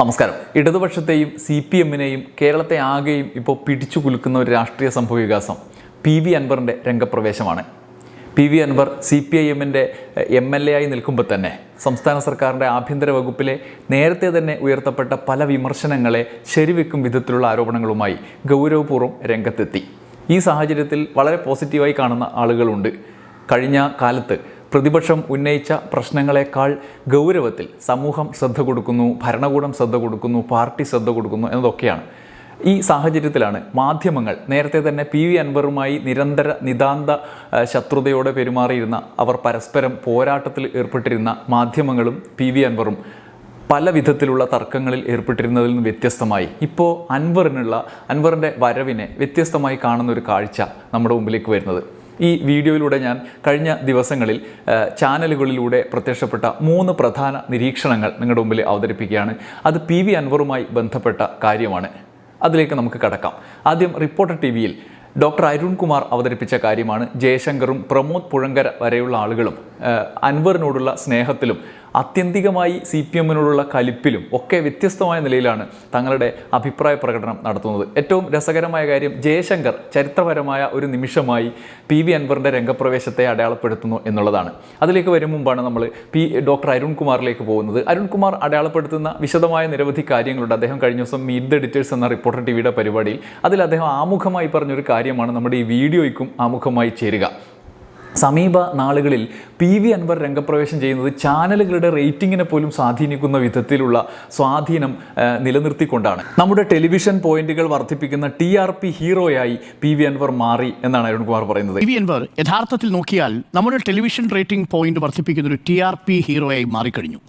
നമസ്കാരം. ഇടതുപക്ഷത്തെയും C P എമ്മിനെയും കേരളത്തെ ആകെയും ഇപ്പോൾ പിടിച്ചു കുലുക്കുന്ന ഒരു രാഷ്ട്രീയ സംഭവ വികാസം പി വി അൻവറിന്റെ രംഗപ്രവേശമാണ്. P V Anvar C P I എമ്മിന്റെ എം എൽ എ ആയി നിൽക്കുമ്പോൾ തന്നെ സംസ്ഥാന സർക്കാരിന്റെ ആഭ്യന്തര വകുപ്പിലെ നേരത്തെ തന്നെ ഉയർത്തപ്പെട്ട പല വിമർശനങ്ങളെ ശരിവെക്കും വിധത്തിലുള്ള ആരോപണങ്ങളുമായി ഗൗരവപൂർവം രംഗത്തെത്തി. ഈ സാഹചര്യത്തിൽ വളരെ പോസിറ്റീവായി കാണുന്ന ആളുകളുണ്ട്. കഴിഞ്ഞ കാലത്ത് പ്രതിപക്ഷം ഉന്നയിച്ച പ്രശ്നങ്ങളെക്കാൾ ഗൗരവത്തിൽ സമൂഹം ശ്രദ്ധ കൊടുക്കുന്നു ഭരണകൂടം ശ്രദ്ധ കൊടുക്കുന്നു പാർട്ടി ശ്രദ്ധ കൊടുക്കുന്നു എന്നതൊക്കെയാണ്. ഈ സാഹചര്യത്തിലാണ് മാധ്യമങ്ങൾ നേരത്തെ തന്നെ പി വി അൻവറുമായി നിരന്തര നിതാന്ത ശത്രുതയോടെ പെരുമാറിയിരുന്ന അവർ പരസ്പരം പോരാട്ടത്തിൽ ഏർപ്പെട്ടിരുന്ന മാധ്യമങ്ങളും പി വി അൻവറും പല വിധത്തിലുള്ള തർക്കങ്ങളിൽ ഏർപ്പെട്ടിരുന്നതിൽ നിന്ന് വ്യത്യസ്തമായി. ഇപ്പോൾ അൻവറിനുള്ള അൻവറിന്റെ വരവിനെ വ്യത്യസ്തമായി കാണുന്ന ഒരു കാഴ്ച നമ്മുടെ മുമ്പിലേക്ക് വരുന്നത്. ഈ വീഡിയോയിലൂടെ ഞാൻ കഴിഞ്ഞ ദിവസങ്ങളിൽ ചാനലുകളിലൂടെ പ്രത്യക്ഷപ്പെട്ട മൂന്ന് പ്രധാന നിരീക്ഷണങ്ങൾ നിങ്ങളുടെ മുമ്പിൽ അവതരിപ്പിക്കുകയാണ്. അത് പി വി അൻവറുമായി ബന്ധപ്പെട്ട കാര്യമാണ്. അതിലേക്ക് നമുക്ക് കടക്കാം. ആദ്യം റിപ്പോർട്ടർ ടി വിയിൽ ഡോക്ടർ അരുൺകുമാർ അവതരിപ്പിച്ച കാര്യമാണ്. ജയശങ്കറും പ്രമോദ് പുഴങ്കര വരെയുള്ള ആളുകളും അൻവറിനോടുള്ള സ്നേഹത്തിലും ആത്യന്തികമായി സി പി എമ്മിനോടുള്ള കലിപ്പിലും ഒക്കെ വ്യത്യസ്തമായ നിലയിലാണ് തങ്ങളുടെ അഭിപ്രായ പ്രകടനം നടത്തുന്നത്. ഏറ്റവും രസകരമായ കാര്യം ജയശങ്കർ ചരിത്രപരമായ ഒരു നിമിഷമായി പി വി അൻവറിന്റെ രംഗപ്രവേശത്തെ അടയാളപ്പെടുത്തുന്നു എന്നുള്ളതാണ്. അതിലേക്ക് വരും മുമ്പാണ് നമ്മൾ പി ഡോക്ടർ അരുൺകുമാറിലേക്ക് പോകുന്നത്. അരുൺകുമാർ അടയാളപ്പെടുത്തുന്ന വിശദമായ നിരവധി കാര്യങ്ങളുണ്ട്. അദ്ദേഹം കഴിഞ്ഞ ദിവസം മീറ്റ് ദ എഡിറ്റേഴ്സ് എന്ന റിപ്പോർട്ടർ ടി വിയുടെ പരിപാടിയിൽ അതിൽ അദ്ദേഹം ആമുഖമായി പറഞ്ഞൊരു കാര്യമാണ് നമ്മുടെ ഈ വീഡിയോയ്ക്കും ആമുഖമായി ചേരുക. സമീപ നാളുകളിൽ പി വി അൻവർ രംഗപ്രവേശം ചെയ്യുന്നത് ചാനലുകളുടെ റേറ്റിങ്ങിനെ പോലും സ്വാധീനിക്കുന്ന വിധത്തിലുള്ള സ്വാധീനം നിലനിർത്തിക്കൊണ്ടാണ്. നമ്മുടെ ടെലിവിഷൻ പോയിന്റുകൾ വർദ്ധിപ്പിക്കുന്ന ടി ആർ പി ഹീറോയായി പി വി അൻവർ മാറി എന്നാണ് അരുൺകുമാർ പറയുന്നത്. പി വി അൻവർ യഥാർത്ഥത്തിൽ നോക്കിയാൽ നമ്മുടെ ടെലിവിഷൻ റേറ്റിംഗ് പോയിന്റ് വർദ്ധിപ്പിക്കുന്ന ഒരു ടി ആർ പി ഹീറോയായി മാറിക്കഴിഞ്ഞു.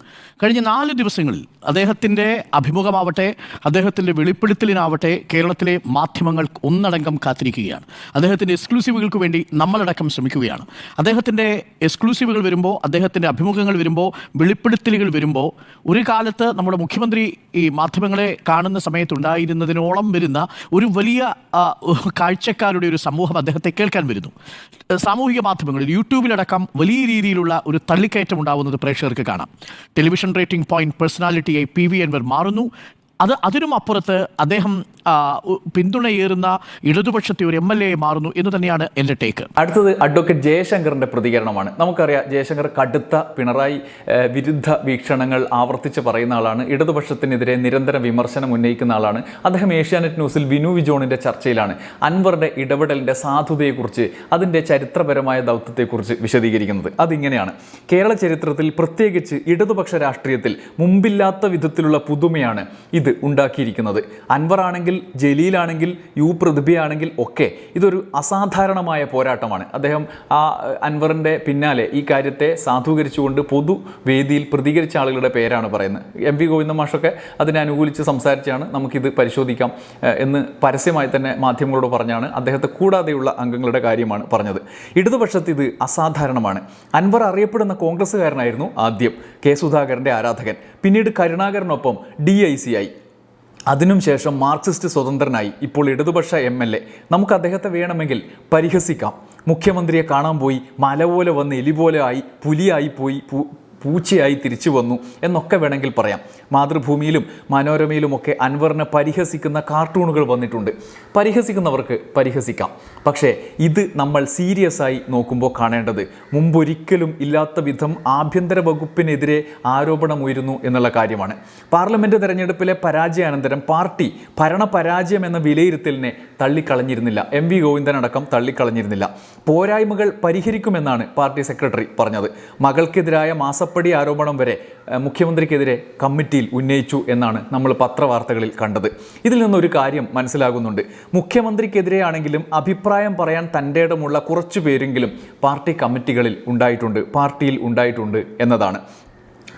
കഴിഞ്ഞ നാല് ദിവസങ്ങളിൽ അദ്ദേഹത്തിന്റെ അഭിമുഖമാവട്ടെ അദ്ദേഹത്തിന്റെ വെളിപ്പെടുത്തലിനാവട്ടെ കേരളത്തിലെ മാധ്യമങ്ങൾ ഒന്നടങ്കം കാത്തിരിക്കുകയാണ്. അദ്ദേഹത്തിന്റെ എക്സ്ക്ലൂസീവുകൾക്ക് വേണ്ടി നമ്മളടക്കം ശ്രമിക്കുകയാണ്. അദ്ദേഹത്തിന്റെ എക്സ്ക്ലൂസീവുകൾ വരുമ്പോൾ അദ്ദേഹത്തിന്റെ അഭിമുഖങ്ങൾ വരുമ്പോൾ വെളിപ്പെടുത്തലുകൾ വരുമ്പോൾ ഒരു കാലത്ത് നമ്മുടെ മുഖ്യമന്ത്രി ഈ മാധ്യമങ്ങളെ കാണുന്ന സമയത്തുണ്ടായിരുന്നതിനോളം വരുന്ന ഒരു വലിയ കാഴ്ചക്കാരുടെ ഒരു സമൂഹം അദ്ദേഹത്തെ കേൾക്കാൻ വരുന്നു. സാമൂഹിക മാധ്യമങ്ങളിൽ യൂട്യൂബിലടക്കം വലിയ രീതിയിലുള്ള ഒരു തള്ളിക്കയറ്റം ഉണ്ടാവുന്നത് പ്രേക്ഷകർക്ക് കാണാം. ടെലിവിഷൻ റേറ്റിംഗ് പോയിന്റ് പേഴ്സണാലിറ്റിയായി പി വി അൻവർ മാറുന്നു. അത് അതിനും അപ്പുറത്ത് അദ്ദേഹം പിന്തുണയേറുന്ന ഇടതുപക്ഷത്തെ ഒരു എം എൽ എ മാറുന്നു എന്ന് തന്നെയാണ് എന്റെ ടേക്ക്. അടുത്തത് അഡ്വക്കേറ്റ് ജയശങ്കറിന്റെ പ്രതികരണമാണ്. നമുക്കറിയാം ജയശങ്കർ കടുത്ത പിണറായി വിരുദ്ധ വീക്ഷണങ്ങൾ ആവർത്തിച്ച് പറയുന്ന ആളാണ്. ഇടതുപക്ഷത്തിനെതിരെ നിരന്തരം വിമർശനം ഉന്നയിക്കുന്ന ആളാണ്. അദ്ദേഹം ഏഷ്യാനെറ്റ് ന്യൂസിൽ വിനു വിജോണിന്റെ ചർച്ചയിലാണ്. അൻവറുടെ ഇടപെടലിന്റെ സാധുതയെക്കുറിച്ച് അതിന്റെ ചരിത്രപരമായ ദൗത്യത്തെക്കുറിച്ച് വിശദീകരിക്കുന്നത് അതിങ്ങനെയാണ്. കേരള ചരിത്രത്തിൽ പ്രത്യേകിച്ച് ഇടതുപക്ഷ രാഷ്ട്രീയത്തിൽ മുമ്പില്ലാത്ത വിധത്തിലുള്ള പുതുമയാണ് ഇത്. ഉണ്ടാക്കിയിരിക്കുന്നത്. അൻവർ ആണെങ്കിൽ ജലീലാണെങ്കിൽ യു പ്രതിഭയാണെങ്കിൽ ഒക്കെ ഇതൊരു അസാധാരണമായ പോരാട്ടമാണ്. അദ്ദേഹം ആ അൻവറിന്റെ പിന്നാലെ ഈ കാര്യത്തെ സാധൂകരിച്ചുകൊണ്ട് പൊതുവേദിയിൽ പ്രതികരിച്ച ആളുകളുടെ പേരാണ് പറയുന്നത്. എം വി ഗോവിന്ദ മാഷൊക്കെ അതിനെ അനുകൂലിച്ച് സംസാരിച്ചാണ് നമുക്കിത് പരിശോധിക്കാം എന്ന് പരസ്യമായി തന്നെ മാധ്യമങ്ങളോട് പറഞ്ഞാണ് അദ്ദേഹത്തെ കൂടാതെയുള്ള അംഗങ്ങളുടെ കാര്യമാണ് പറഞ്ഞത്. ഇടതുപക്ഷത്ത് ഇത് അസാധാരണമാണ്. അൻവർ അറിയപ്പെടുന്ന കോൺഗ്രസ്സുകാരനായിരുന്നു ആദ്യം കെ സുധാകരന്റെ ആരാധകൻ. പിന്നീട് കരുണാകരനൊപ്പം ഡി ഐ സി ആയി. അതിനും ശേഷം മാർക്സിസ്റ്റ് സ്വതന്ത്രനായി ഇപ്പോൾ ഇടതുപക്ഷ എം എൽ എ. നമുക്ക് അദ്ദേഹത്തെ വേണമെങ്കിൽ പരിഹസിക്കാം. മുഖ്യമന്ത്രിയെ കാണാൻ പോയി മല പോലെ വന്ന് എലി പോലെ ആയി പുലിയായി പോയി പൂച്ചയായി തിരിച്ചു വന്നു എന്നൊക്കെ വേണമെങ്കിൽ പറയാം. മാതൃഭൂമിയിലും മനോരമയിലുമൊക്കെ അൻവറിനെ പരിഹസിക്കുന്ന കാർട്ടൂണുകൾ വന്നിട്ടുണ്ട്. പരിഹസിക്കുന്നവർക്ക് പരിഹസിക്കാം. പക്ഷേ ഇത് നമ്മൾ സീരിയസ് ആയി നോക്കുമ്പോൾ കാണേണ്ടത് മുമ്പൊരിക്കലും ഇല്ലാത്ത വിധം ആഭ്യന്തര വകുപ്പിനെതിരെ ആരോപണമുയരുന്നു എന്നുള്ള കാര്യമാണ്. പാർലമെന്റ് തെരഞ്ഞെടുപ്പിലെ പരാജയാനന്തരം പാർട്ടി ഭരണപരാജയം എന്ന വിലയിരുത്തലിനെ തള്ളിക്കളഞ്ഞിരുന്നില്ല. എം വി ഗോവിന്ദൻ അടക്കം തള്ളിക്കളഞ്ഞിരുന്നില്ല. പോരായ്മകൾ പരിഹരിക്കുമെന്നാണ് പാർട്ടി സെക്രട്ടറി പറഞ്ഞത്. മകൾക്കെതിരായ മാസപ്പടി ആരോപണം വരെ മുഖ്യമന്ത്രിക്കെതിരെ കമ്മിറ്റിയിൽ ഉന്നയിച്ചു എന്നാണ് നമ്മൾ പത്രവാർത്തകളിൽ കണ്ടത്. ഇതിൽ നിന്നൊരു കാര്യം മനസ്സിലാകുന്നുണ്ട്. മുഖ്യമന്ത്രിക്കെതിരെയാണെങ്കിലും അഭിപ്രായം പറയാൻ തന്റെ ഇടമുള്ള കുറച്ചു പേരെങ്കിലും പാർട്ടി കമ്മിറ്റികളിൽ ഉണ്ടായിട്ടുണ്ട് പാർട്ടിയിൽ ഉണ്ടായിട്ടുണ്ട് എന്നതാണ്.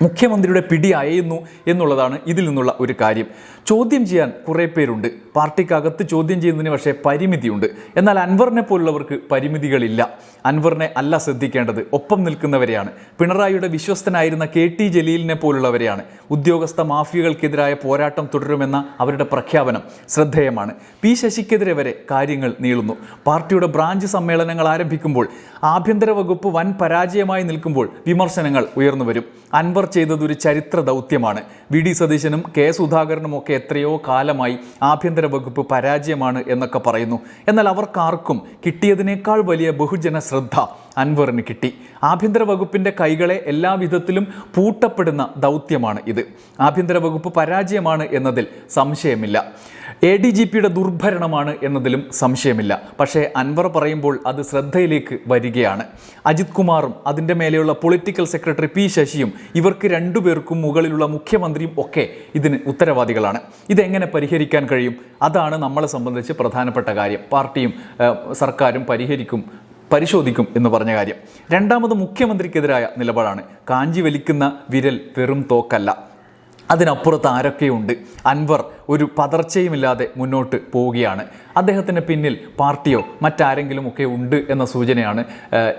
മുഖ്യമന്ത്രിയുടെ പിടി അയയുന്നു എന്നുള്ളതാണ് ഇതിൽ നിന്നുള്ള ഒരു കാര്യം. ചോദ്യം ചെയ്യാൻ കുറേ പേരുണ്ട്. പാർട്ടിക്കകത്ത് ചോദ്യം ചെയ്യുന്നതിന് പക്ഷേ പരിമിതിയുണ്ട്. എന്നാൽ അൻവറിനെ പോലുള്ളവർക്ക് പരിമിതികളില്ല. അൻവറിനെ അല്ല ശ്രദ്ധിക്കേണ്ടത്. ഒപ്പം നിൽക്കുന്നവരെയാണ്. പിണറായിയുടെ വിശ്വസ്തനായിരുന്ന കെ ടി ജലീലിനെ പോലുള്ളവരെയാണ്. ഉദ്യോഗസ്ഥ മാഫിയകൾക്കെതിരായ പോരാട്ടം തുടരുമെന്ന അവരുടെ പ്രഖ്യാപനം ശ്രദ്ധേയമാണ്. പി ശശിക്കെതിരെ വരെ കാര്യങ്ങൾ നീളുന്നു. പാർട്ടിയുടെ ബ്രാഞ്ച് സമ്മേളനങ്ങൾ ആരംഭിക്കുമ്പോൾ ആഭ്യന്തര വകുപ്പ് വൻ പരാജയമായി നിൽക്കുമ്പോൾ വിമർശനങ്ങൾ ഉയർന്നു വരും. അൻവർ ചെയ്തത് ഒരു ചരിത്ര ദൗത്യമാണ്. വി. ഡി. സതീശനും കെ. സുധാകരനും ഒക്കെ എത്രയോ കാലമായി ആഭ്യന്തര വകുപ്പ് പരാജയമാണ് എന്നൊക്കെ പറയുന്നു. എന്നാൽ അവർക്കാർക്കും കിട്ടിയതിനേക്കാൾ വലിയ ബഹുജന ശ്രദ്ധ അൻവറിന് കിട്ടി. ആഭ്യന്തര വകുപ്പിന്റെ കൈകളെ എല്ലാവിധത്തിലും പൂട്ടപ്പെടുന്ന ദൗത്യമാണ് ഇത്. ആഭ്യന്തര വകുപ്പ് പരാജയമാണ് എന്നതിൽ സംശയമില്ല. എ ഡി ജി പിയുടെ ദുർഭരണമാണ് എന്നതിലും സംശയമില്ല. പക്ഷേ അൻവർ പറയുമ്പോൾ അത് ശ്രദ്ധയിലേക്ക് വരികയാണ്. അജിത് കുമാറും അതിന്റെ മേലെയുള്ള പൊളിറ്റിക്കൽ സെക്രട്ടറി പി ശശിയും ഇവർക്ക് രണ്ടുപേർക്കും മുകളിലുള്ള മുഖ്യമന്ത്രിയും ഒക്കെ ഇതിന് ഉത്തരവാദികളാണ്. ഇതെങ്ങനെ പരിഹരിക്കാൻ കഴിയും? അതാണ് നമ്മളെ സംബന്ധിച്ച് പ്രധാനപ്പെട്ട കാര്യം. പാർട്ടിയും സർക്കാരും പരിഹരിക്കും പരിശോധിക്കും എന്ന് പറഞ്ഞ കാര്യം. രണ്ടാമത് മുഖ്യമന്ത്രിക്കെതിരായ നിലപാടാണ്. കാഞ്ചി വലിക്കുന്ന വിരൽ വെറും തോക്കല്ല. അതിനപ്പുറത്ത് ആരൊക്കെയുണ്ട്? അൻവർ ഒരു പതർച്ചയുമില്ലാതെ മുന്നോട്ട് പോവുകയാണ്. അദ്ദേഹത്തിന് പിന്നിൽ പാർട്ടിയോ മറ്റാരെങ്കിലും ഒക്കെ ഉണ്ട് എന്ന സൂചനയാണ്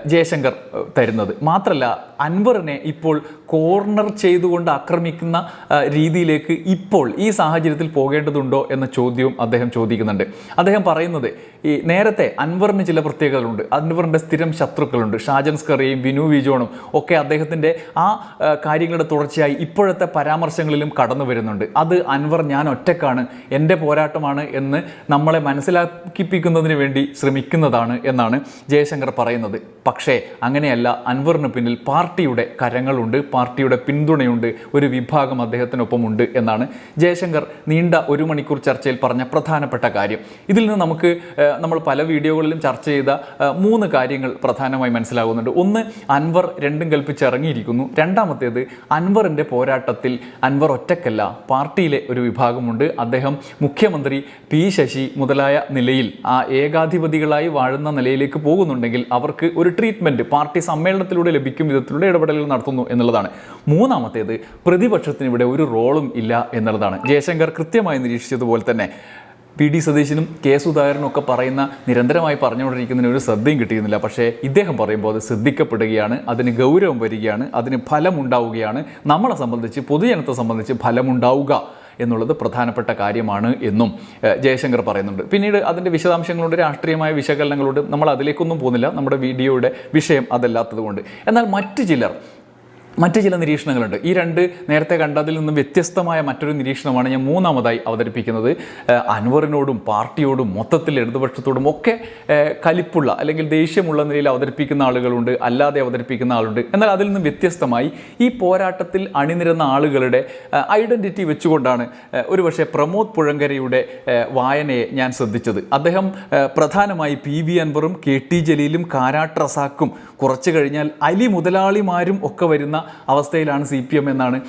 ജയശങ്കർ തരുന്നത്. മാത്രമല്ല അൻവറിനെ ഇപ്പോൾ കോർണർ ചെയ്തുകൊണ്ട് ആക്രമിക്കുന്ന രീതിയിലേക്ക് ഇപ്പോൾ ഈ സാഹചര്യത്തിൽ പോകേണ്ടതുണ്ടോ എന്ന ചോദ്യവും അദ്ദേഹം ചോദിക്കുന്നുണ്ട്. അദ്ദേഹം പറയുന്നത് ഈ നേരത്തെ അൻവറിന് ചില പ്രത്യേകതകളുണ്ട്. അൻവറിന്റെ സ്ഥിരം ശത്രുക്കളുണ്ട്. ഷാജൻ സ്കറിയും വിനു വിജോണും ഒക്കെ അദ്ദേഹത്തിന്റെ ആ കാര്യങ്ങളുടെ തുടർച്ചയായി ഇപ്പോഴത്തെ പരാമർശങ്ങളിലും കടന്നു വരുന്നുണ്ട് അത് അൻവർ ഞാൻ ഒറ്റക്കാണ് എന്റെ പോരാട്ടമാണ് എന്ന് നമ്മളെ മനസ്സിലാക്കിപ്പിക്കുന്നതിന് വേണ്ടി ശ്രമിക്കുന്നതാണ് എന്നാണ് ജയശങ്കർ പറയുന്നത്. പക്ഷേ അങ്ങനെയല്ല അൻവറിന് പിന്നിൽ പാർട്ടിയുടെ കരങ്ങളുണ്ട് പാർട്ടിയുടെ പിന്തുണയുണ്ട് ഒരു വിഭാഗം അദ്ദേഹത്തിനൊപ്പമുണ്ട് എന്നാണ് ജയശങ്കർ നീണ്ട ഒരു മണിക്കൂർ ചർച്ചയിൽ പറഞ്ഞ പ്രധാനപ്പെട്ട കാര്യം. ഇതിൽ നിന്ന് നമുക്ക് നമ്മൾ പല വീഡിയോകളിലും ചർച്ച ചെയ്ത മൂന്ന് കാര്യങ്ങൾ പ്രധാനമായി മനസ്സിലാകുന്നുണ്ട്. ഒന്ന് അൻവർ രണ്ടും കൽപ്പിച്ച് ഇറങ്ങിയിരിക്കുന്നു രണ്ടാമത്തേത് അൻവറിന്റെ പോരാട്ടത്തിൽ അൻവർ ഒറ്റക്കല്ല പാർട്ടിയിലെ ഒരു വിഭാഗമുണ്ട്. അദ്ദേഹം മുഖ്യമന്ത്രി പി ശശി മുതലായ നിലയിൽ ആ ഏകാധിപതികളായി വാഴുന്ന നിലയിലേക്ക് പോകുന്നുണ്ടെങ്കിൽ അവർക്ക് ഒരു ട്രീറ്റ്മെന്റ് പാർട്ടി സമ്മേളനത്തിലൂടെ ലഭിക്കും വിധത്തിലൂടെ ഇടപെടലുകൾ നടത്തുന്നു എന്നുള്ളതാണ്. മൂന്നാമത്തേത് പ്രതിപക്ഷത്തിന് ഇവിടെ ഒരു റോളും ഇല്ല എന്നുള്ളതാണ്. ജയശങ്കർ കൃത്യമായി നിരീക്ഷിച്ചതുപോലെ തന്നെ പി ഡി സതീശനും കെ സുധാകരനും ഒക്കെ പറയുന്ന നിരന്തരമായി പറഞ്ഞുകൊണ്ടിരിക്കുന്നതിന് ഒരു ശ്രദ്ധയും കിട്ടിയിരുന്നില്ല. പക്ഷേ ഇദ്ദേഹം പറയുമ്പോൾ അത് ശ്രദ്ധിക്കപ്പെടുകയാണ് അതിന് ഗൗരവം വരികയാണ് അതിന് ഫലമുണ്ടാവുകയാണ്. നമ്മളെ സംബന്ധിച്ച് പൊതുജനത്തെ സംബന്ധിച്ച് ഫലമുണ്ടാവുക എന്നുള്ളത് പ്രധാനപ്പെട്ട കാര്യമാണ് എന്നും ജയശങ്കർ പറയുന്നുണ്ട്. പിന്നീട് അതിന്റെ വിശദാംശങ്ങളുണ്ട് രാഷ്ട്രീയമായ വിശകലനങ്ങളുണ്ട്. നമ്മൾ അതിലേക്കൊന്നും പോകുന്നില്ല. നമ്മുടെ വീഡിയോയുടെ വിഷയം അതല്ലാത്തതുകൊണ്ട്. എന്നാൽ മറ്റു ചിലർ മറ്റ് ചില നിരീക്ഷണങ്ങളുണ്ട്. ഈ രണ്ട് നേരത്തെ കണ്ടതിൽ നിന്നും വ്യത്യസ്തമായ മറ്റൊരു നിരീക്ഷണമാണ് ഞാൻ മൂന്നാമതായി അവതരിപ്പിക്കുന്നത്. അൻവറിനോടും പാർട്ടിയോടും മൊത്തത്തിൽ ഇടതുപക്ഷത്തോടും ഒക്കെ കലിപ്പുള്ള അല്ലെങ്കിൽ ദേഷ്യമുള്ള നിലയിൽ അവതരിപ്പിക്കുന്ന ആളുകളുണ്ട് അല്ലാതെ അവതരിപ്പിക്കുന്ന ആളുണ്ട്. എന്നാൽ അതിൽ നിന്നും വ്യത്യസ്തമായി ഈ പോരാട്ടത്തിൽ അണിനിരുന്ന ആളുകളുടെ ഐഡന്റിറ്റി വെച്ചുകൊണ്ടാണ് ഒരുപക്ഷെ പ്രമോദ് പുഴങ്കരയുടെ വായനയെ ഞാൻ ശ്രദ്ധിച്ചത്. അദ്ദേഹം പ്രധാനമായി പി വി അൻവറും കെ ടി ജലീലും കാരാട്ട് റസാക്കും കുറച്ച് കഴിഞ്ഞാൽ അലി മുതലാളിമാരും ഒക്കെ വരുന്ന അവസ്ഥയിലാണ് സി പി എം എന്നാണ്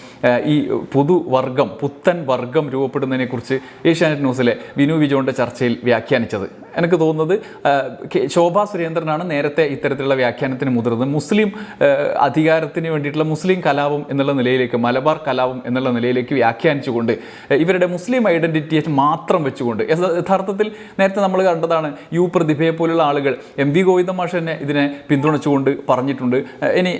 ഈ പുതുവർഗം പുത്തൻ വർഗം രൂപപ്പെടുന്നതിനെക്കുറിച്ച് ഏഷ്യാനെറ്റ് ന്യൂസിലെ വിനു വിജോന്റെ ചർച്ചയിൽ വ്യാഖ്യാനിച്ചത്. എനിക്ക് തോന്നുന്നത് ശോഭാ സുരേന്ദ്രനാണ് നേരത്തെ ഇത്തരത്തിലുള്ള വ്യാഖ്യാനത്തിന് മുതിർന്നത്. മുസ്ലിം അധികാരത്തിന് വേണ്ടിയിട്ടുള്ള മുസ്ലിം കലാപം എന്നുള്ള നിലയിലേക്ക് മലബാർ കലാപം എന്നുള്ള നിലയിലേക്ക് വ്യാഖ്യാനിച്ചുകൊണ്ട് ഇവരുടെ മുസ്ലിം ഐഡന്റിറ്റിയെ മാത്രം വെച്ചുകൊണ്ട് യഥ- യഥാർത്ഥത്തിൽ നേരത്തെ നമ്മൾ കണ്ടതാണ് യു പ്രതിഭയെ പോലുള്ള ആളുകൾ എം വി ഗോവിന്ദമാഷ് തന്നെ ഇതിനെ പിന്തുണച്ചുകൊണ്ട് പറഞ്ഞിട്ടുണ്ട്. ഇനി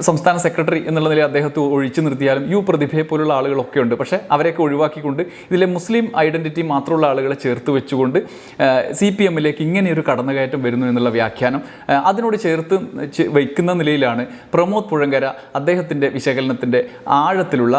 സംസ്ഥാന സെക്രട്ടറി എന്നുള്ള നിലയിൽ അദ്ദേഹത്തെ ഒഴിച്ചു നിർത്തിയാലും യു പ്രതിഭയെ പോലുള്ള ആളുകളൊക്കെ ഉണ്ട്. പക്ഷേ അവരെയൊക്കെ ഒഴിവാക്കിക്കൊണ്ട് ഇതിലെ മുസ്ലിം ഐഡന്റിറ്റി മാത്രമുള്ള ആളുകളെ ചേർത്ത് വെച്ചുകൊണ്ട് സി പി എമ്മിലേക്ക് ഇങ്ങനെയൊരു കടന്നുകയറ്റം വരുന്നു എന്നുള്ള വ്യാഖ്യാനം അതിനോട് ചേർത്ത് വയ്ക്കുന്ന നിലയിലാണ് പ്രമോദ് പുഴങ്കര അദ്ദേഹത്തിന്റെ വിശകലനത്തിന്റെ ആഴത്തിലുള്ള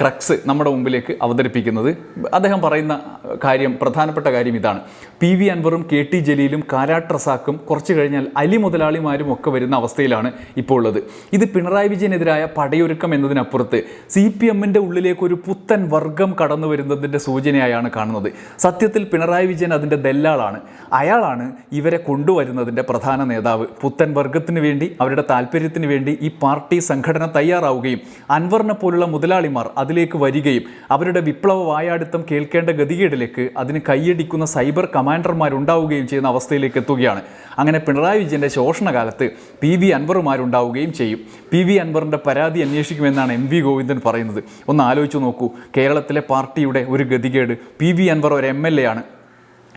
ക്രക്സ് നമ്മുടെ മുമ്പിലേക്ക് അവതരിപ്പിക്കുന്നത്. അദ്ദേഹം പറയുന്ന കാര്യം പ്രധാനപ്പെട്ട കാര്യം ഇതാണ്. പി വി അൻവറും കെ ടി ജലീലും കാരാട്ട് റസാക്കും കുറച്ച് കഴിഞ്ഞാൽ അലി മുതലാളിമാരും ഒക്കെ വരുന്ന അവസ്ഥയിലാണ് ഇപ്പോൾ ഉള്ളത്. ഇത് പിണറായി വിജയനെതിരായ പടയൊരുക്കം എന്നതിനപ്പുറത്ത് സി പി എമ്മിന്റെ ഉള്ളിലേക്ക് ഒരു പുത്തൻ വർഗം കടന്നു വരുന്നതിന്റെ സൂചനയായാണ് കാണുന്നത്. സത്യത്തിൽ പിണറായി വിജയൻ അതിന്റെ ദല്ലാളാണ്. അയാളാണ് ഇവരെ കൊണ്ടുവരുന്നതിന്റെ പ്രധാന നേതാവ്. പുത്തൻ വർഗത്തിന് വേണ്ടി അവരുടെ താല്പര്യത്തിന് വേണ്ടി ഈ പാർട്ടി സംഘടന തയ്യാറാവുകയും അൻവറിനെ പോലുള്ള മുതലാളിമാർ അതിലേക്ക് വരികയും അവരുടെ വിപ്ലവ വായാടിത്തം കേൾക്കേണ്ട ഗതികേടിലേക്ക് അതിന് കൈയടിക്കുന്ന സൈബർ കമാൻഡർമാരുണ്ടാവുകയും ചെയ്യുന്ന അവസ്ഥയിലേക്ക് എത്തുകയാണ്. അങ്ങനെ പിണറായി വിജയന്റെ ശോഷണകാലത്ത് പി വി അൻവറുമാരുണ്ടാവുകയും ചെയ്യും. പി വി അൻവറിന്റെ പരാതി അന്വേഷിക്കുമെന്നാണ് എം വി ഗോവിന്ദൻ പറയുന്നത്. ഒന്ന് ആലോചിച്ച് നോക്കൂ. കേരളത്തിലെ പാർട്ടിയുടെ ഒരു ഗതികേട്. പി വി അൻവർ ഒരു എം എൽ എ ആണ്.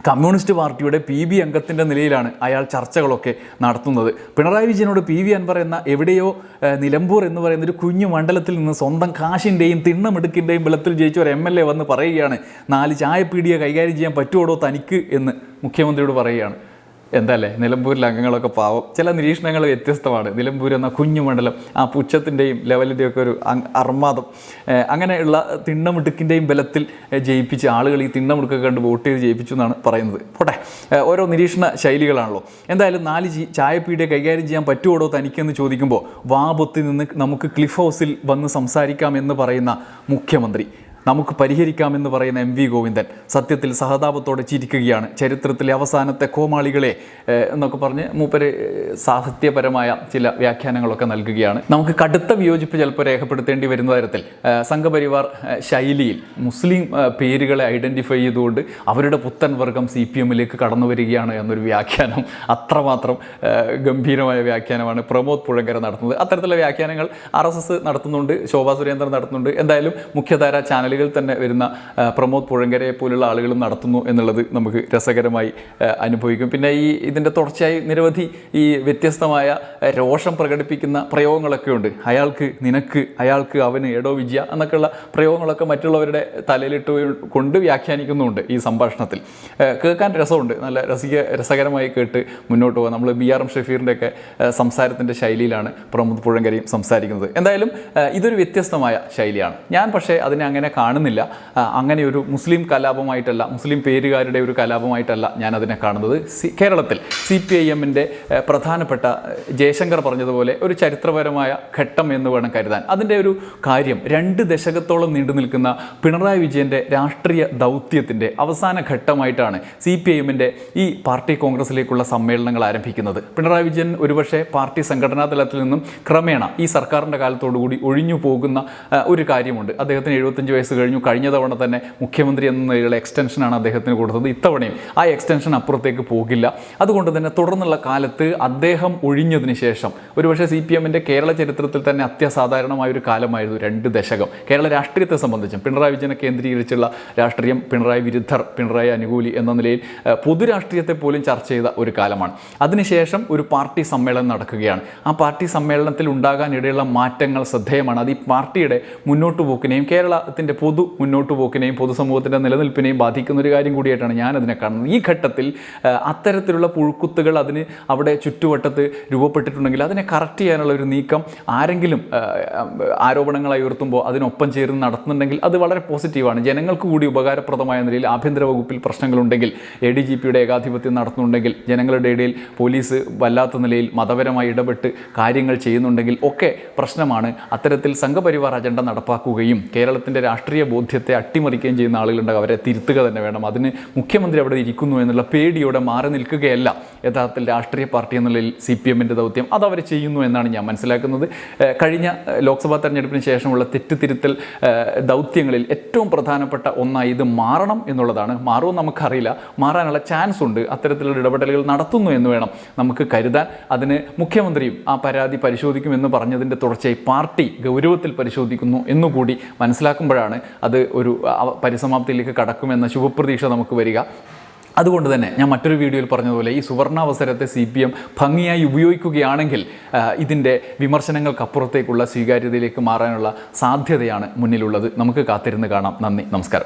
കമ്മ്യൂണിസ്റ്റ് പാർട്ടിയുടെ പി ബി അംഗത്തിന്റെ നിലയിലാണ് അയാൾ ചർച്ചകളൊക്കെ നടത്തുന്നത്. പിണറായി വിജയനോട് പി വി അൻവർ എന്ന എവിടെയോ നിലമ്പൂർ എന്ന് പറയുന്ന ഒരു കുഞ്ഞു മണ്ഡലത്തിൽ നിന്ന് സ്വന്തം കാശിന്റെയും തിണ്ണമെടുക്കിന്റെയും ബലത്തിൽ ജയിച്ച ഒരു എം എൽ എ വന്ന് പറയുകയാണ് നാല് ചായപ്പീടിയെ കൈകാര്യം ചെയ്യാൻ പറ്റുമോടോ തനിക്ക്? എന്ന് മുഖ്യമന്ത്രിയോട് പറയുകയാണ്. എന്തല്ലേ നിലമ്പൂരിലെ അംഗങ്ങളൊക്കെ പാവം. ചില നിരീക്ഷണങ്ങൾ വ്യത്യസ്തമാണ്. നിലമ്പൂർ എന്ന കുഞ്ഞു മണ്ഡലം ആ പുച്ഛത്തിന്റെയും ലെവലിന്റെയും ഒക്കെ ഒരു അർമാദം. അങ്ങനെയുള്ള തിണ്ണമുടുക്കിന്റെയും ബലത്തിൽ ജയിപ്പിച്ച് ആളുകൾ ഈ തിണ്ണമുടുക്കൊക്കെ കണ്ട് വോട്ട് ചെയ്ത് ജയിപ്പിച്ചു എന്നാണ് പറയുന്നത്. പോട്ടെ ഓരോ നിരീക്ഷണ ശൈലികളാണല്ലോ. എന്തായാലും നാല് ജി ചായപ്പീടിയെ കൈകാര്യം ചെയ്യാൻ പറ്റുമോടോ തനിക്കെന്ന് ചോദിക്കുമ്പോൾ വാപൊത്തി നിന്ന് നമുക്ക് ക്ലിഫ് ഹൗസിൽ വന്ന് സംസാരിക്കാം എന്ന് പറയുന്ന മുഖ്യമന്ത്രി. നമുക്ക് പരിഹരിക്കാമെന്ന് പറയുന്ന എം വി ഗോവിന്ദൻ സത്യത്തിൽ സഹതാപത്തോടെ ചിരിക്കുകയാണ്. ചരിത്രത്തിലെ അവസാനത്തെ കോമാളികളെ എന്നൊക്കെ പറഞ്ഞ് മൂപ്പര് സാഹിത്യപരമായ ചില വ്യാഖ്യാനങ്ങളൊക്കെ നൽകുകയാണ്. നമുക്ക് കടുത്ത വിയോജിപ്പ് ചിലപ്പോൾ രേഖപ്പെടുത്തേണ്ടി വരുന്ന തരത്തിൽ സംഘപരിവാർ ശൈലിയിൽ മുസ്ലിം പേരുകളെ ഐഡന്റിഫൈ ചെയ്തുകൊണ്ട് അവരുടെ പുത്തൻ വർഗം സി പി എമ്മിലേക്ക് കടന്നു വരികയാണ് എന്നൊരു വ്യാഖ്യാനം അത്രമാത്രം ഗംഭീരമായ വ്യാഖ്യാനമാണ് പ്രമോദ് പുഴങ്കര നടത്തുന്നത്. അത്തരത്തിലുള്ള വ്യാഖ്യാനങ്ങൾ ആർ എസ് എസ് നടത്തുന്നുണ്ട് ശോഭാ സുരേന്ദ്രൻ നടത്തുന്നുണ്ട്. എന്തായാലും മുഖ്യധാര ചാനലുകളിൽ തന്നെ വരുന്ന പ്രമോദ് പുഴങ്കരയെ പോലുള്ള ആളുകളും നടത്തുന്നു എന്നുള്ളത് നമുക്ക് രസകരമായി അനുഭവിക്കും. പിന്നെ ഈ ഇതിന്റെ തുടർച്ചയായി നിരവധി ഈ വ്യത്യസ്തമായ രോഷം പ്രകടിപ്പിക്കുന്ന പ്രയോഗങ്ങളൊക്കെ ഉണ്ട്. അയാൾക്ക് നിനക്ക് അയാൾക്ക് അവന് എടോ വിജയ എന്നൊക്കെയുള്ള പ്രയോഗങ്ങളൊക്കെ മറ്റുള്ളവരുടെ തലയിലിട്ട് കൊണ്ട് വ്യാഖ്യാനിക്കുന്നുമുണ്ട് ഈ സംഭാഷണത്തിൽ. കേൾക്കാൻ രസമുണ്ട്. നല്ല രസിക രസകരമായി കേട്ട് മുന്നോട്ട് പോകാം. നമ്മൾ ബി ആർ എം ഷഫീറിന്റെയൊക്കെ സംസാരത്തിന്റെ ശൈലിയിലാണ് പ്രമോദ് പുഴങ്കരയും സംസാരിക്കുന്നത്. എന്തായാലും ഇതൊരു വ്യത്യസ്തമായ ശൈലിയാണ്. ഞാൻ പക്ഷേ അതിനെ അങ്ങനെ കാണുന്നില്ല. അങ്ങനെ ഒരു മുസ്ലിം കലാപമായിട്ടല്ല മുസ്ലിം പേരുകാരുടെ ഒരു കലാപമായിട്ടല്ല ഞാൻ അതിനെ കാണുന്നത് കേരളത്തിൽ സി പി ഐ എമ്മിന്റെ പ്രധാനപ്പെട്ട ജയശങ്കർ പറഞ്ഞതുപോലെ ഒരു ചരിത്രപരമായ ഘട്ടം എന്ന് വേണം കരുതാൻ. അതിന്റെ ഒരു കാര്യം രണ്ട് ദശകത്തോളം നീണ്ടു നിൽക്കുന്ന പിണറായി വിജയന്റെ രാഷ്ട്രീയ ദൗത്യത്തിന്റെ അവസാന ഘട്ടമായിട്ടാണ് സി പി ഐ എമ്മിന്റെ ഈ പാർട്ടി കോൺഗ്രസിലേക്കുള്ള സമ്മേളനങ്ങൾ ആരംഭിക്കുന്നത്. പിണറായി വിജയൻ ഒരുപക്ഷെ പാർട്ടി സംഘടനാ തലത്തിൽ നിന്നും ക്രമേണ ഈ സർക്കാരിന്റെ കാലത്തോടുകൂടി ഒഴിഞ്ഞു പോകുന്ന ഒരു കാര്യമുണ്ട്. അദ്ദേഹത്തിന് എഴുപത്തഞ്ച് വയസ്സ് കഴിഞ്ഞു. കഴിഞ്ഞ തവണ തന്നെ മുഖ്യമന്ത്രി എന്ന നിലയിലുള്ള എക്സ്റ്റൻഷനാണ് അദ്ദേഹത്തിന് കൊടുത്തത്. ഇത്തവണയും ആ എക്സ്റ്റൻഷൻ അപ്പുറത്തേക്ക് പോകില്ല. അതുകൊണ്ട് തന്നെ തുടർന്നുള്ള കാലത്ത് അദ്ദേഹം ഒഴിഞ്ഞതിന് ശേഷം ഒരുപക്ഷെ സി പി എമ്മിന്റെ കേരള ചരിത്രത്തിൽ തന്നെ അത്യസാധാരണമായ ഒരു കാലമായിരുന്നു രണ്ട് ദശകം. കേരള രാഷ്ട്രീയത്തെ സംബന്ധിച്ചും പിണറായി വിജയനെ കേന്ദ്രീകരിച്ചുള്ള രാഷ്ട്രീയം പിണറായി വിരുദ്ധർ പിണറായി അനുകൂലി എന്ന നിലയിൽ പൊതുരാഷ്ട്രീയത്തെ പോലും ചർച്ച ചെയ്ത ഒരു കാലമാണ്. അതിനുശേഷം ഒരു പാർട്ടി സമ്മേളനം നടക്കുകയാണ്. ആ പാർട്ടി സമ്മേളനത്തിൽ ഉണ്ടാകാനിടയുള്ള മാറ്റങ്ങൾ ശ്രദ്ധേയമാണ്. അത് ഈ പാർട്ടിയുടെ മുന്നോട്ട് പോക്കിനെയും കേരളത്തിന്റെ പൊതു മുന്നോട്ട് പോക്കിനെയും പൊതുസമൂഹത്തിന്റെ നിലനിൽപ്പിനെയും ബാധിക്കുന്ന ഒരു കാര്യം കൂടിയായിട്ടാണ് ഞാൻ അതിനെ കാണുന്നത്. ഈ ഘട്ടത്തിൽ അത്തരത്തിലുള്ള പുഴുക്കുത്തുകൾ അതിന് അവിടെ ചുറ്റുവട്ടത്ത് രൂപപ്പെട്ടിട്ടുണ്ടെങ്കിൽ അതിനെ കറക്റ്റ് ചെയ്യാനുള്ള ഒരു നീക്കം ആരെങ്കിലും ആരോപണങ്ങളായി ഉയർത്തുമ്പോൾ അതിനൊപ്പം ചേർന്ന് നടത്തുന്നുണ്ടെങ്കിൽ അത് വളരെ പോസിറ്റീവാണ് ജനങ്ങൾക്ക് കൂടി ഉപകാരപ്രദമായ നിലയിൽ ആഭ്യന്തര വകുപ്പിൽ പ്രശ്നങ്ങളുണ്ടെങ്കിൽ എ ഡി ജി പിയുടെ ഏകാധിപത്യം നടത്തുന്നുണ്ടെങ്കിൽ ജനങ്ങളുടെ ഇടയിൽ പോലീസ് വല്ലാത്ത നിലയിൽ മതപരമായി ഇടപെട്ട് കാര്യങ്ങൾ ചെയ്യുന്നുണ്ടെങ്കിൽ ഒക്കെ പ്രശ്നമാണ്. അത്തരത്തിൽ സംഘപരിവാർ അജണ്ട നടപ്പാക്കുകയും കേരളത്തിന്റെ രാഷ്ട്രീയ ബോധ്യത്തെ അട്ടിമറിക്കുകയും ചെയ്യുന്ന ആളുകളുണ്ടാകും അവരെ തിരുത്തുക തന്നെ വേണം. അതിന് മുഖ്യമന്ത്രി അവിടെ ഇരിക്കുന്നു എന്നുള്ള പേടിയോടെ മാറി നിൽക്കുകയല്ല യഥാർത്ഥത്തിൽ രാഷ്ട്രീയ പാർട്ടി എന്നുള്ള സി പി എമ്മിന്റെ ദൗത്യം. അത് അവർ ചെയ്യുന്നു എന്നാണ് ഞാൻ മനസ്സിലാക്കുന്നത്. കഴിഞ്ഞ ലോക്സഭാ തെരഞ്ഞെടുപ്പിന് ശേഷമുള്ള തെറ്റുതിരുത്തൽ ദൗത്യങ്ങളിൽ ഏറ്റവും പ്രധാനപ്പെട്ട ഒന്നായി ഇത് മാറണം എന്നുള്ളതാണ്. മാറുമെന്ന് നമുക്കറിയില്ല. മാറാനുള്ള ചാൻസ് ഉണ്ട്. അത്തരത്തിലുള്ള ഇടപെടലുകൾ നടത്തുന്നു എന്ന് വേണം നമുക്ക് കരുതാൻ. അതിന് മുഖ്യമന്ത്രിയും ആ പരാതി പരിശോധിക്കുമെന്ന് പറഞ്ഞതിന്റെ തുടർച്ചയായി പാർട്ടി ഗൗരവത്തിൽ പരിശോധിക്കുന്നു എന്നുകൂടി മനസ്സിലാക്കുമ്പോഴാണ് അത് ഒരു പരിസമാപ്തിയിലേക്ക് കടക്കുമെന്ന ശുഭപ്രതീക്ഷ നമുക്ക് വരിക. അതുകൊണ്ട് തന്നെ ഞാൻ മറ്റൊരു വീഡിയോയിൽ പറഞ്ഞതുപോലെ ഈ സുവർണാവസരത്തെ സി പി എം ഭംഗിയായി ഉപയോഗിക്കുകയാണെങ്കിൽ ഇതിന്റെ വിമർശനങ്ങൾക്കപ്പുറത്തേക്കുള്ള സ്വീകാര്യതയിലേക്ക് മാറാനുള്ള സാധ്യതയാണ് മുന്നിലുള്ളത്. നമുക്ക് കാത്തിരുന്ന് കാണാം. നന്ദി. നമസ്കാരം.